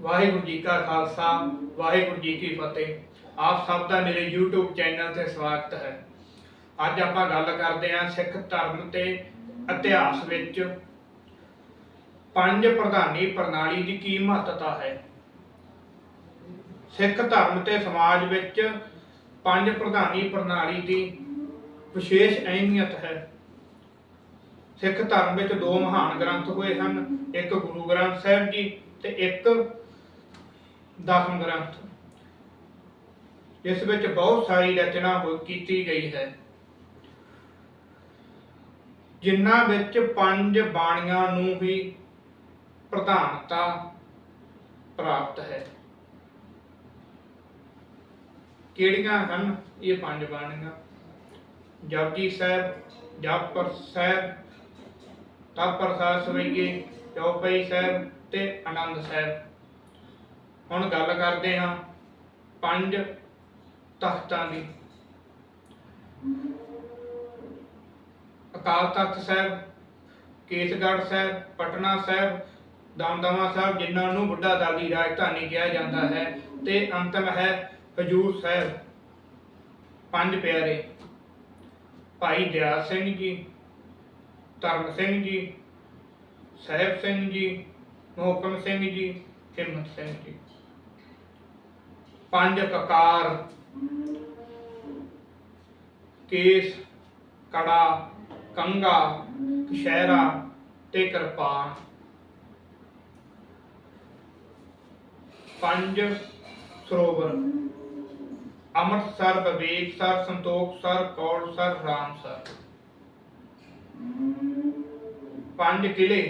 ਵਾਹਿਗੁਰੂ ਜੀ ਕਾ ਖਾਲਸਾ, ਵਾਹਿਗੁਰੂ ਜੀ ਕੀ ਫਤਿਹ। ਆਪ ਸਭ ਦਾ ਮੇਰੇ YouTube ਚੈਨਲ ਤੇ ਸਵਾਗਤ ਹੈ। ਅੱਜ ਆਪਾਂ ਗੱਲ ਕਰਦੇ ਹਾਂ ਸਿੱਖ ਧਰਮ ਤੇ ਇਤਿਹਾਸ ਵਿੱਚ ਪੰਜ ਪ੍ਰਧਾਨੀ ਪ੍ਰਣਾਲੀ ਦੀ ਕੀ ਮਹੱਤਤਾ ਹੈ। ਸਿੱਖ ਧਰਮ ਤੇ ਸਮਾਜ ਵਿੱਚ ਪੰਜ ਪ੍ਰਧਾਨੀ ਪ੍ਰਣਾਲੀ ਦੀ ਵਿਸ਼ੇਸ਼ ਅਹਿਮੀਅਤ ਹੈ। ਸਿੱਖ ਧਰਮ ਵਿੱਚ ਦੋ ਮਹਾਨ ਗ੍ਰੰਥ ਹੋਏ ਹਨ, ਇੱਕ ਗੁਰੂ ਗ੍ਰੰਥ ਸਾਹਿਬ ਜੀ ਤੇ ਇੱਕ ਦਸਮ ਗ੍ਰੰਥ ਇਸ ਵਿੱਚ ਬਹੁਤ ਸਾਰੀ ਰਚਨਾ ਹੋ ਕੀਤੀ ਗਈ ਹੈ। ਜਿਨ੍ਹਾਂ ਵਿੱਚ ਪੰਜ ਬਾਣੀਆਂ ਨੂੰ ਵੀ ਪ੍ਰਧਾਨਤਾ ਪ੍ਰਾਪਤ ਹੈ। ਕਿਹੜੀਆਂ ਹਨ ਇਹ ਪੰਜ ਬਾਣੀਆਂ? ਜਪਜੀ ਸਾਹਿਬ ਜਪਪਰ ਸਾਹਿਬ, ਤਪ ਪ੍ਰਸਾਦ ਸਵਈਏ, ਚੌਪਈ ਸਾਹਿਬ ਤੇ ਆਨੰਦ ਸਾਹਿਬ। ਹੁਣ ਗੱਲ ਕਰਦੇ ਹਾਂ ਪੰਜ ਤਖਤਾਂ ਦੀ। ਅਕਾਲ ਤਖਤ ਸਾਹਿਬ, ਕੇਸਗੜ੍ਹ ਸਾਹਿਬ, ਪਟਨਾ ਸਾਹਿਬ, ਦਮਦਮਾ ਸਾਹਿਬ, ਜਿਨ੍ਹਾਂ ਨੂੰ ਬੁੱਢਾ ਦਲ ਦੀ ਰਾਜਧਾਨੀ ਕਿਹਾ ਜਾਂਦਾ ਹੈ ਤੇ ਅੰਤਮ ਹੈ ਹਜੂਰ ਸਾਹਿਬ। ਪੰਜ ਪਿਆਰੇ, ਭਾਈ ਦਿਆਲ ਸਿੰਘ ਜੀ, ਧਰਮ ਸਿੰਘ ਜੀ, ਸਾਹਿਬ ਸਿੰਘ ਜੀ, ਮੋਹਕਮ ਸਿੰਘ ਜੀ, ਹਿੰਮਤ ਸਿੰਘ ਜੀ। ककार केस, कड़ा, कंगा कशहरा ते पंज सरोवर। Amritsar Viveksar Santokhsar Kaulsar Ramsar. पंज किले।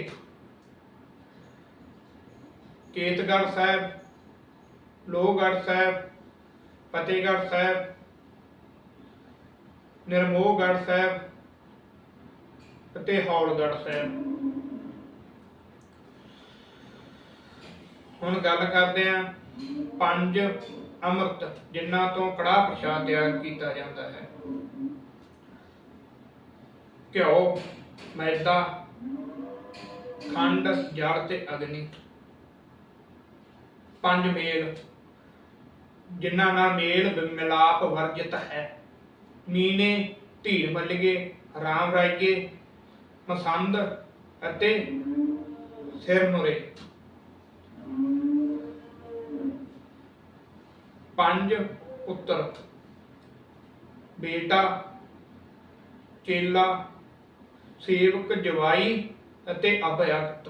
केतगढ़ साहब ਲੋਹਗੜ੍ਹ ਸਾਹਿਬ, ਫਤਿਹਗੜ੍ਹ ਸਾਹਿਬ, ਨਿਰਮੋਹਗੜ੍ਹ ਸਾਹਿਬ ਅਤੇ ਹੌਲਗੜ੍ਹ ਸਾਹਿਬ। ਹੁਣ ਗੱਲ ਕਰਦੇ ਹਾਂ ਪੰਜ ਅੰਮ੍ਰਿਤ, ਜਿਨ੍ਹਾਂ ਤੋਂ ਕੜਾਹ ਪ੍ਰਸ਼ਾਦ ਤਿਆਰ ਕੀਤਾ ਜਾਂਦਾ ਹੈ। ਘਿਓ, ਮੈਦਾ, ਖੰਡ ਜੜ ਤੇ ਅਗਨੀ। ਪੰਜ ਮੇਲ। ਜਿਨ੍ਹਾਂ ਨਾਲ ਮੇਲ ਮਿਲਾਪ ਵਰਜਿਤ ਹੈ। ਮੀਨੇ ਧੀਰ ਮੱਲੀਏ ਰਾਮ ਰਾਈਏ, ਮਸੰਦ ਅਤੇ ਸਿਰ ਪੰਜ ਪੁੱਤਰ, ਬੇਟਾ, ਚੇਲਾ, ਸੇਵਕ, ਜਵਾਈ ਅਤੇ ਅਭਿਆਗਤ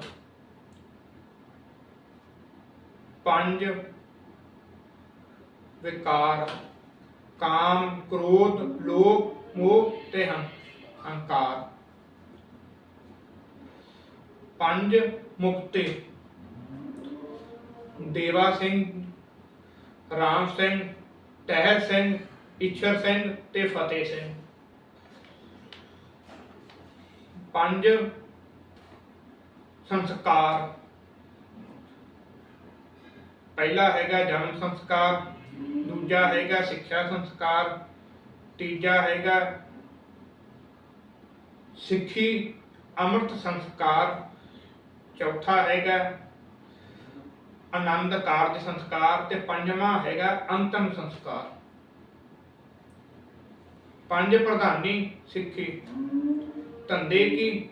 ਪੰਜ ਵਿਕਾਰ, ਕਾਮ, ਕ੍ਰੋਧ, ਲੋਭ, ਮੋਹ ਤੇ ਹੰਕਾਰ ਪੰਜ ਮੁਕਤੇ। ਦੇਵਾ ਸਿੰਘ, ਰਾਮ ਸਿੰਘ ਟਹਿਰ ਸਿੰਘ, ਈਸ਼ਰ ਸਿੰਘ ਤੇ ਫਤਿਹ ਸਿੰਘ। ਪੰਜ ਸੰਸਕਾਰ। ਪਹਿਲਾ ਹੈਗਾ ਜਨਮ ਸੰਸਕਾਰ। ਦੂਜਾ ਹੈਗਾ ਸਿੱਖਿਆ ਸੰਸਕਾਰ, ਤੀਜਾ ਹੈਗਾ ਸਿੱਖੀ ਅੰਮ੍ਰਿਤ ਸੰਸਕਾਰ, ਚੌਥਾ ਹੈਗਾ ਆਨੰਦ ਕਾਰਜ ਸੰਸਕਾਰ ਤੇ ਪੰਜਵਾਂ ਹੈਗਾ ਅੰਤਮ ਸੰਸਕਾਰ। ਪੰਜ ਪ੍ਰਧਾਨੀ ਸਿੱਖੀ, ਧੰਦੇ ਕੀ,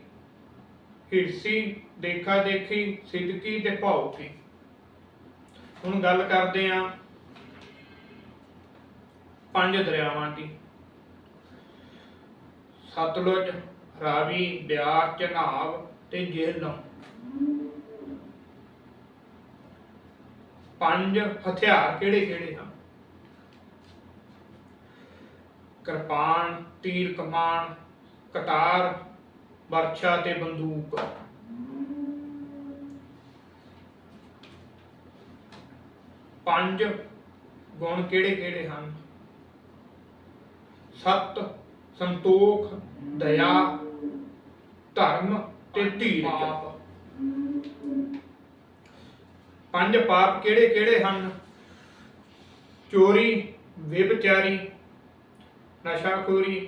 ਹਿਰਸੀ ਦੇਖਾ ਦੇਖੀ ਸਿੱਧਕੀ ਤੇ ਭਾਉ ਕੀ। ਹੁਣ ਗੱਲ ਕਰਦੇ ਆਂ ਪੰਜ ਦਰਿਆਵਾਂ ਦੀ। ਸਤਲੁਜ, ਰਾਵੀ, ਬਿਆਸ, ਚਨਾਬ ਤੇ ਜੇਹਲਮ। ਪੰਜ ਹਥਿਆਰ ਕਿਹੜੇ ਕਿਹੜੇ ਹਨ? ਕਿਰਪਾਨ, ਤੀਰ ਕਮਾਨ ਕਟਾਰ ਵਰਛਾ ਤੇ ਬੰਦੂਕ। ਪੰਜ ਗੁਣ ਕਿਹੜੇ ਕਿਹੜੇ ਹਨ? ਸਤ ਸੰਤੋਖ ਦਇਆ ਧਰਮ ਤੇ ਧੀਰਜ। ਪੰਜ ਪਾਪ ਕਿਹੜੇ ਕਿਹੜੇ ਹਨ? ਚੋਰੀ ਵਿਭਚਾਰੀ ਨਸ਼ਾਖੋਰੀ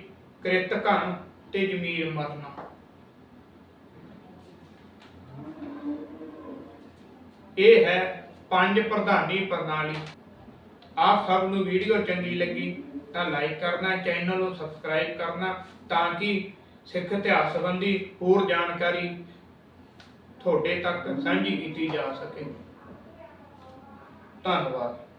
ਕ੍ਰਿਤ ਘਨ ਤੇ ਜ਼ਮੀਰ ਮਰਨਾ। ਇਹ ਹੈ ਪੰਜ ਪ੍ਰਧਾਨੀ ਪ੍ਰਣਾਲੀ। ਆਪ ਸਭ ਨੂੰ ਵੀਡੀਓ ਚੰਗੀ ਲੱਗੀ। ਤਾਂ ਲਾਈਕ ਕਰਨਾ ਚੈਨਲ ਨੂੰ ਸਬਸਕ੍ਰਾਈਬ ਕਰਨਾ, ਤਾਂ ਕਿ ਸਿੱਖ ਇਤਿਹਾਸ ਸੰਬੰਧੀ ਹੋਰ ਜਾਣਕਾਰੀ ਤੁਹਾਡੇ ਤੱਕ ਸਾਂਝੀ ਕੀਤੀ ਜਾ ਸਕੇ। ਧੰਨਵਾਦ।